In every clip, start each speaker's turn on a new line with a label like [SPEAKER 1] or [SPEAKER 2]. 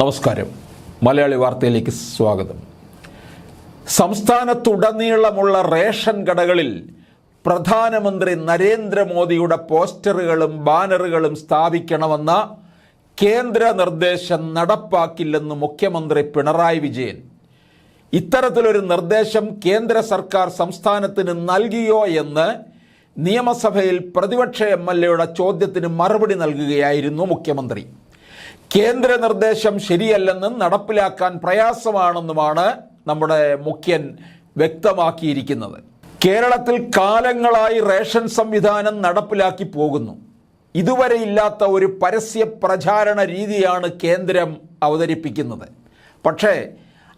[SPEAKER 1] നമസ്കാരം. മലയാളി വാർത്തയിലേക്ക് സ്വാഗതം. സംസ്ഥാനത്തുടനീളമുള്ള റേഷൻ കടകളിൽ പ്രധാനമന്ത്രി നരേന്ദ്രമോദിയുടെ പോസ്റ്ററുകളും ബാനറുകളും സ്ഥാപിക്കണമെന്ന കേന്ദ്ര നിർദ്ദേശം നടപ്പാക്കില്ലെന്ന് മുഖ്യമന്ത്രി പിണറായി വിജയൻ. ഇത്തരത്തിലൊരു നിർദ്ദേശം കേന്ദ്ര സർക്കാർ സംസ്ഥാനത്തിന് നൽകിയോ എന്ന് നിയമസഭയിൽ പ്രതിപക്ഷ എം എൽ എയുടെ ചോദ്യത്തിന് മറുപടി നൽകുകയായിരുന്നു മുഖ്യമന്ത്രി. കേന്ദ്ര നിർദ്ദേശം ശരിയല്ലെന്നും നടപ്പിലാക്കാൻ പ്രയാസമാണെന്നുമാണ് നമ്മുടെ മുഖ്യൻ വ്യക്തമാക്കിയിരിക്കുന്നത്. കേരളത്തിൽ കാലങ്ങളായി റേഷൻ സംവിധാനം നടപ്പിലാക്കി പോകുന്നു. ഇതുവരെ ഇല്ലാത്ത ഒരു പരസ്യ പ്രചാരണ രീതിയാണ് കേന്ദ്രം അവതരിപ്പിക്കുന്നത്. പക്ഷേ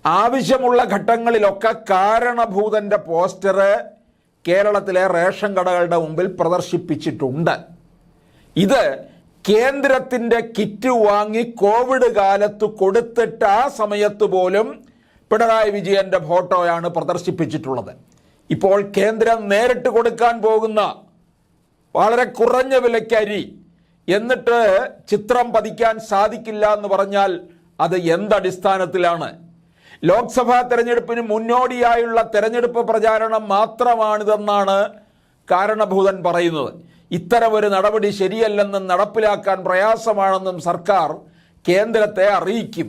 [SPEAKER 1] ആവശ്യമുള്ള ഘട്ടങ്ങളിലൊക്കെ കാരണഭൂതന്റെ പോസ്റ്റർ കേരളത്തിലെ റേഷൻ കടകളുടെ മുമ്പിൽ പ്രദർശിപ്പിച്ചിട്ടുണ്ട്. ഇത് കേന്ദ്രത്തിന്റെ കിറ്റ് വാങ്ങി കോവിഡ് കാലത്ത് കൊടുത്തിട്ട് ആ സമയത്ത് പോലും പിണറായി വിജയന്റെ ഫോട്ടോയാണ് പ്രദർശിപ്പിച്ചിട്ടുള്ളത്. ഇപ്പോൾ കേന്ദ്രം നേരിട്ട് കൊടുക്കാൻ പോകുന്ന വളരെ കുറഞ്ഞ വിലക്കരി എന്നിട്ട് ചിത്രം പതിക്കാൻ സാധിക്കില്ല എന്ന് പറഞ്ഞാൽ അത് എന്തടിസ്ഥാനത്തിലാണ്? ലോക്സഭാ തെരഞ്ഞെടുപ്പിന് മുന്നോടിയായുള്ള തെരഞ്ഞെടുപ്പ് പ്രചാരണം മാത്രമാണിതെന്നാണ് കാരണഭൂതൻ പറയുന്നത്. ഇത്തരമൊരു നടപടി ശരിയല്ലെന്നും നടപ്പിലാക്കാൻ പ്രയാസമാണെന്നും സർക്കാർ കേന്ദ്രത്തെ അറിയിക്കും.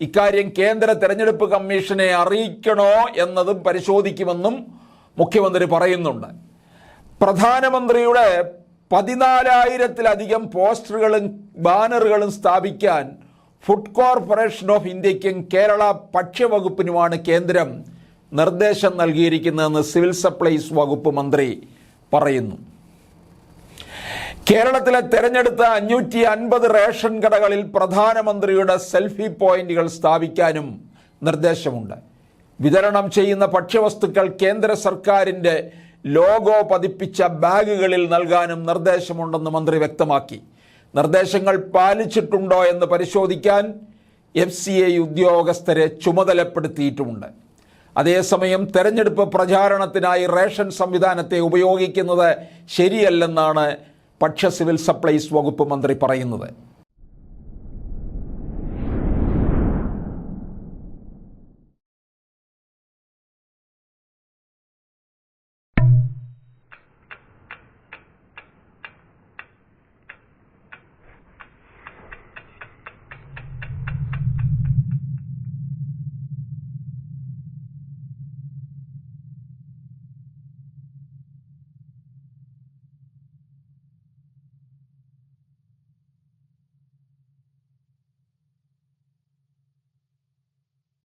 [SPEAKER 1] ഇക്കാര്യം കേന്ദ്ര തെരഞ്ഞെടുപ്പ് കമ്മീഷനെ അറിയിക്കണോ എന്നതും പരിശോധിക്കുമെന്നും മുഖ്യമന്ത്രി പറയുന്നുണ്ട്. പ്രധാനമന്ത്രിയുടെ പതിനാലായിരത്തിലധികം പോസ്റ്ററുകളും ബാനറുകളും സ്ഥാപിക്കാൻ ഫുഡ് കോർപ്പറേഷൻ ഓഫ് ഇന്ത്യക്കും കേരള ഭക്ഷ്യവകുപ്പിനുമാണ് കേന്ദ്രം നിർദ്ദേശം നൽകിയിരിക്കുന്നതെന്ന് സിവിൽ സപ്ലൈസ് വകുപ്പ് മന്ത്രി പറയുന്നു. കേരളത്തിലെ തെരഞ്ഞെടുത്ത അഞ്ഞൂറ്റി അൻപത് റേഷൻ കടകളിൽ പ്രധാനമന്ത്രിയുടെ സെൽഫി പോയിന്റുകൾ സ്ഥാപിക്കാനും നിർദ്ദേശമുണ്ട്. വിതരണം ചെയ്യുന്ന ഭക്ഷ്യവസ്തുക്കൾ കേന്ദ്ര സർക്കാരിന്റെ ലോഗോ പതിപ്പിച്ച ബാഗുകളിൽ നൽകാനും നിർദ്ദേശമുണ്ടെന്ന് മന്ത്രി വ്യക്തമാക്കി. നിർദ്ദേശങ്ങൾ പാലിച്ചിട്ടുണ്ടോ എന്ന് പരിശോധിക്കാൻ എഫ് സി ഐ ഉദ്യോഗസ്ഥരെ ചുമതലപ്പെടുത്തിയിട്ടുമുണ്ട്. അതേസമയം തെരഞ്ഞെടുപ്പ് പ്രചാരണത്തിനായി റേഷൻ സംവിധാനത്തെ ഉപയോഗിക്കുന്നത് ശരിയല്ലെന്നാണ് ഭക്ഷ്യ സിവിൽ സപ്ലൈസ് വകുപ്പ് മന്ത്രി പറയുന്നത്